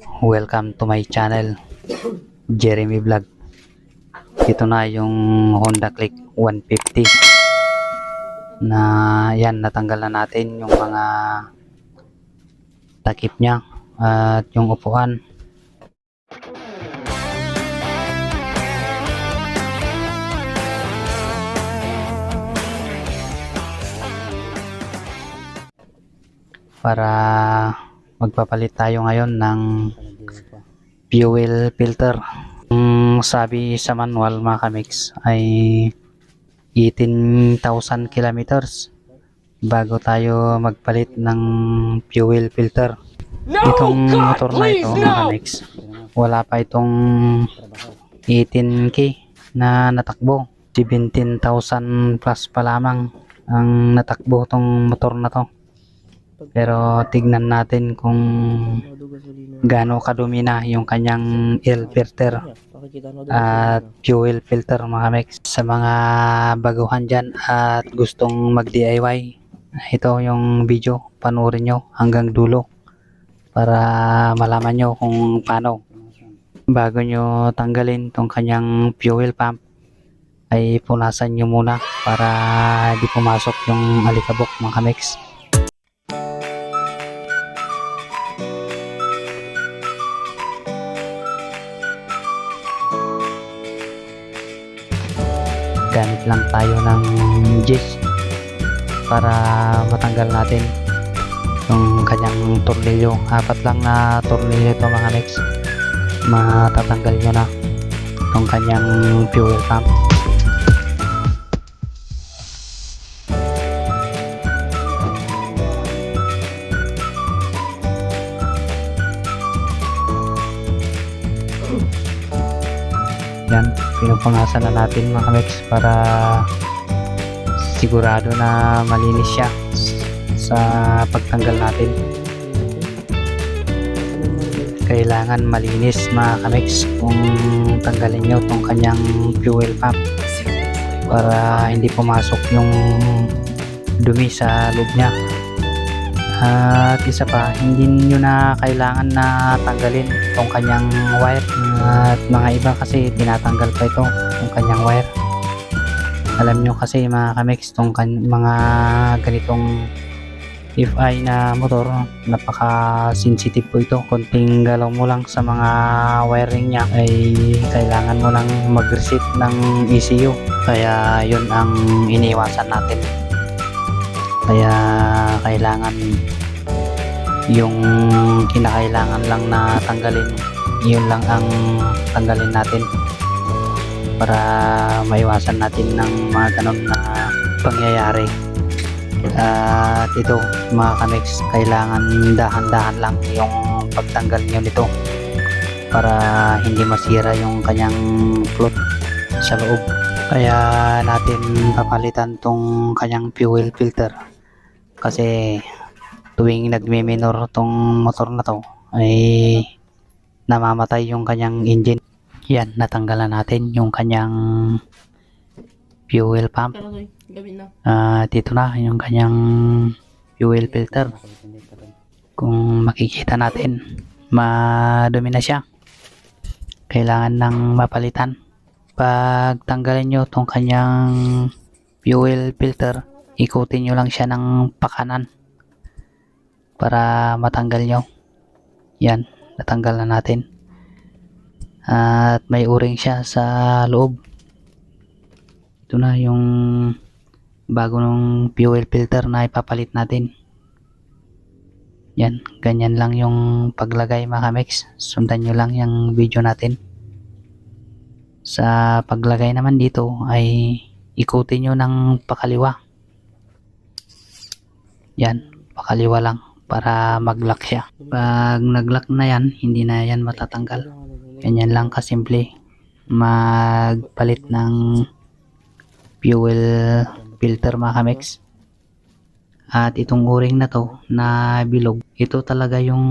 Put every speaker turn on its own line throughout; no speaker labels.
Welcome to my channel, Jeremy Vlog. Ito na yung Honda Click 150 na yan, natanggal na natin yung mga takip niya at yung upuan. Para magpapalit tayo ngayon ng fuel filter. Ang sabi sa manual mga kamix ay 18,000 kilometers bago tayo magpalit ng fuel filter. Itong motor na ito mga kamix, wala pa itong 18k na natakbo. 17,000 plus pa lamang ang natakbo tong motor na to. Pero tignan natin kung gaano kadumi na yung kanyang air filter at fuel filter mga mix sa mga baguhan dyan at gustong mag DIY ito yung video. Panoorin nyo hanggang dulo para malaman nyo kung paano. Bago nyo tanggalin tong kanyang fuel pump ay punasan nyo muna para di pumasok yung alikabok mga mix gamit lang tayo ng gis para matanggal natin yung kanyang tornilyo. Apat lang na tornilyo ito mga next matatanggal nyo na yung kanyang fuel pump. Yan pinupungasan na natin mga mix para sigurado na malinis siya sa pagtanggal natin. Kailangan malinis mga kamix kung tanggalin nyo tong kanyang fuel pump para hindi pumasok yung dumi sa loob niya at isa pa hindi nyo na kailangan na tanggalin tong kanyang wire at mga iba kasi tinatanggal pa ito yung kanyang wire. Alam nyo kasi mga kamix tong kan- mga ganitong FI na motor napaka sensitive po ito. Konting galaw mo lang sa mga wiring niya ay kailangan mo lang mag reset ng ECU kaya yun ang iniwasan natin kaya kailangan yung kinakailangan lang na tanggalin yun lang ang tanggalin natin para maiwasan natin ng mga ganun na pangyayari. At ito mga kamix kailangan dahan-dahan lang yung pagtanggal nyo nito para hindi masira yung kanyang float sa loob. Kaya natin papalitan tong kanyang fuel filter kasi tuwing nagme-minor tong motor na to ay namamatay yung kanyang engine yan natanggalan natin yung kanyang fuel pump. Ah, dito na yung kanyang fuel filter. Kung makikita natin, madumi na siya. Kailangan ng mapalitan. Pag tanggalin nyo tong kanyang fuel filter, ikutin nyo lang siya ng pakanan para matanggal nyo. Yan, natanggal na natin. At may uring siya sa loob. Ito na yung bago ng fuel filter na ipapalit natin. Yan, ganyan lang yung paglagay mga kamix. Sundan nyo lang yung video natin. Sa paglagay naman dito ay ikutin nyo ng pakaliwa. Yan, pakaliwa lang para mag-lock siya. Pag nag-lock na yan, hindi na yan matatanggal. Ganyan lang kasimple. Magpalit ng fuel filter mga kamix. At itong o-ring na to na bilog, ito talaga yung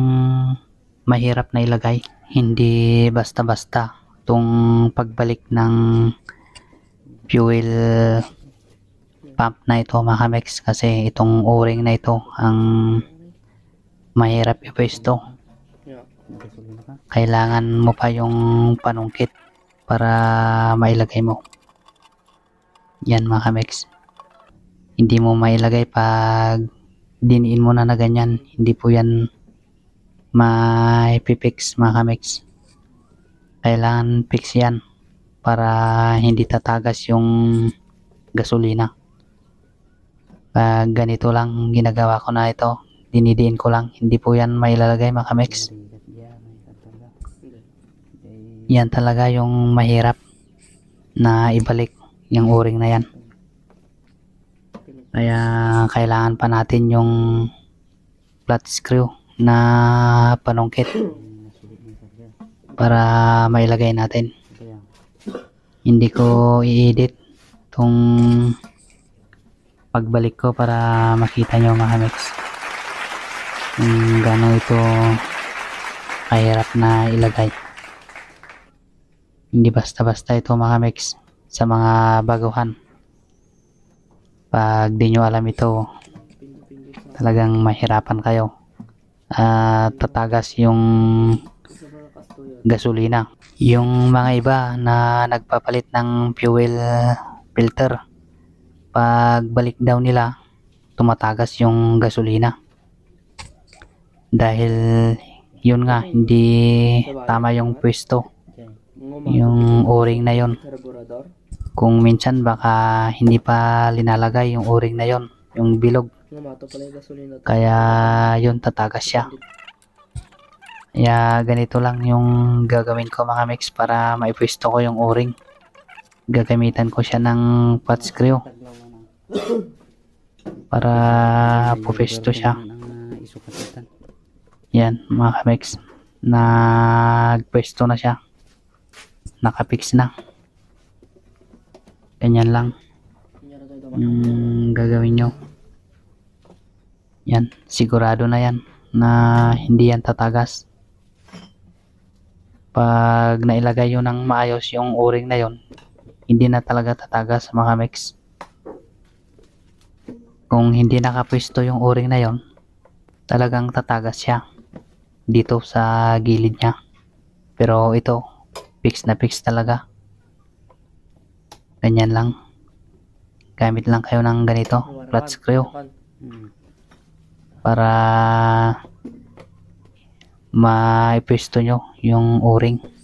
mahirap na ilagay. Hindi basta-basta itong pagbalik ng fuel pump na ito mga kamix kasi itong o-ring na ito ang mahirap ipwesto. Kailangan mo pa yung panungkit para mailagay mo. Yan mga kamex. Hindi mo mailagay pag diniin mo na na ganyan. Hindi po yan maipipix mga kamex. Kailangan fix yan para hindi tatagas yung gasolina. Pag ganito lang ginagawa ko na ito, dinidiin ko lang. Hindi po yan mailalagay mga kamex. Yan talaga yung mahirap na ibalik yung o-ring na yan. Kaya kailangan pa natin yung flat screw na panungkit para mailagay natin. Hindi ko i-edit tong pagbalik ko para makita nyo mga mix kung gaano ito kahirap na ilagay. Hindi basta-basta ito mga mix sa mga baguhan. Pag di nyo alam ito, talagang mahirapan kayo. At tatagas yung gasolina. Yung mga iba na nagpapalit ng fuel filter, pag balik daw nila, tumatagas yung gasolina. Dahil yun nga, hindi tama yung pwesto, yung o-ring na yun. Kung minsan baka hindi pa linalagay yung o-ring na yon, yung bilog. Kaya yun tatagas siya. Kaya ganito lang yung gagawin ko mga mix para maipwesto ko yung o-ring. Gagamitan ko siya ng pot screw para pupwesto siya. Yan mga kamix. Nagpwesto na siya. Nakapix na. Ganyan lang yung gagawin nyo. Yan, sigurado na yan na hindi yan tatagas. Pag nailagay yun ng maayos yung o-ring na yon, hindi na talaga tatagas mga mix. Kung hindi nakapwesto yung o-ring na yon, talagang tatagas siya dito sa gilid niya. Pero ito, fix na fix talaga. Ganyan lang. Gamit lang kayo ng ganito, flat screw para maipwesto nyo yung o-ring.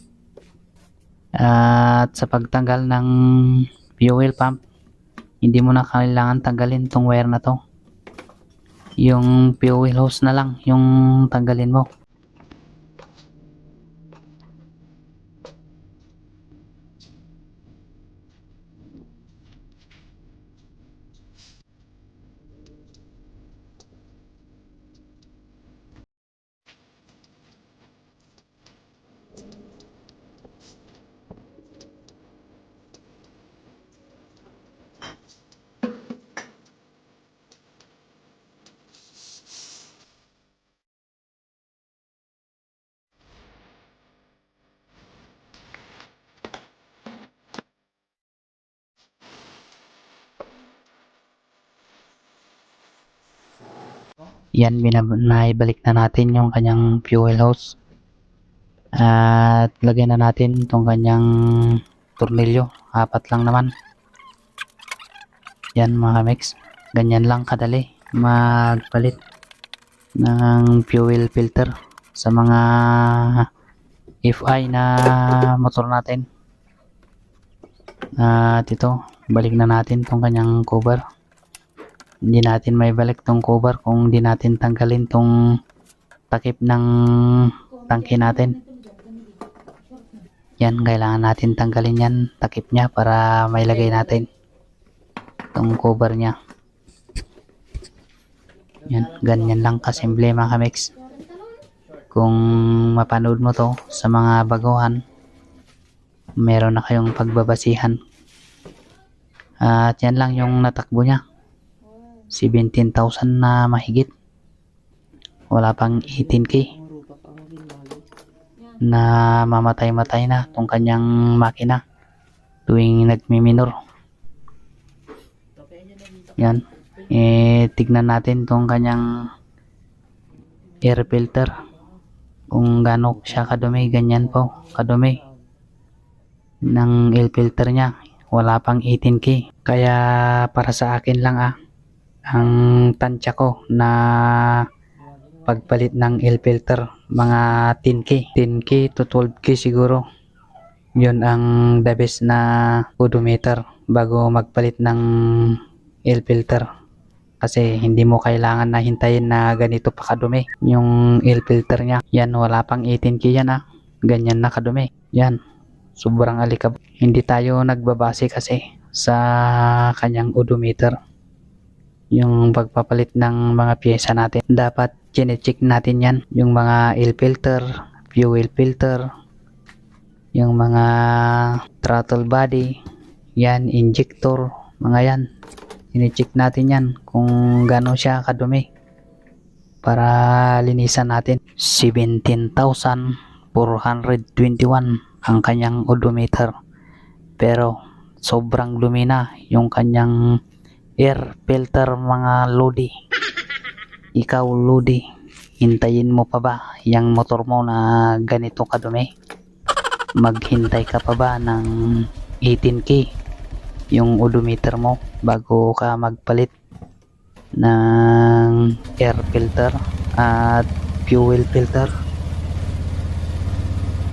At sa pagtanggal ng fuel pump, hindi mo na kailangan tanggalin tong wire na to. Yung fuel hose na lang yung tanggalin mo. Yan, naibalik na natin yung kanyang fuel hose. At lagyan na natin itong kanyang tornilyo. Apat lang naman. Yan mga mix. Ganyan lang kadali magpalit ng fuel filter sa mga FI na motor natin. At ito, balik na natin itong kanyang cover hindi natin may balik tong cover kung hindi natin tanggalin tong takip ng tangke natin. Yan kailangan natin tanggalin yan takip niya para mailagay natin tong cover niya. Yan ganyan lang kasimple mga kamix. Kung mapanood mo to sa mga baguhan meron na kayong pagbabasihan. At yan lang yung natakbo niya 17,000 na mahigit. Wala pang 18k
Marupa pa ang ginbali.
na mamatay-matay na tong kanyang makina tuwing nagmiminor. Yan. Eh, tignan natin tong kanyang air filter. kung gaano siya kadumi ganyan po kadumi ng air filter niya wala pang 18k kaya para sa akin lang ah ang tansya ko na pagpalit ng air filter mga 10k 10k to 12k siguro. Yun ang the best na odometer bago magpalit ng air filter. Kasi hindi mo kailangan na hintayin na ganito pa kadumi yung air filter niya. Yan wala pang 18k yan ah. Ganyan na kadumi. Yan sobrang alikab. Hindi tayo nagbabase kasi sa kanyang odometer yung pagpapalit ng mga pyesa natin dapat chinecheck natin yan. Yung mga air filter fuel filter yung mga throttle body yan injector mga yan. Chinecheck natin yan kung gaano siya kadumi para linisan natin. 17,421 ang kanyang odometer. Pero sobrang dumi na yung kanyang air filter mga lodi. Ikaw lodi hintayin mo pa ba yung motor mo na ganito kadumi? Maghintay ka pa ba ng 18k yung odometer mo bago ka magpalit ng air filter at fuel filter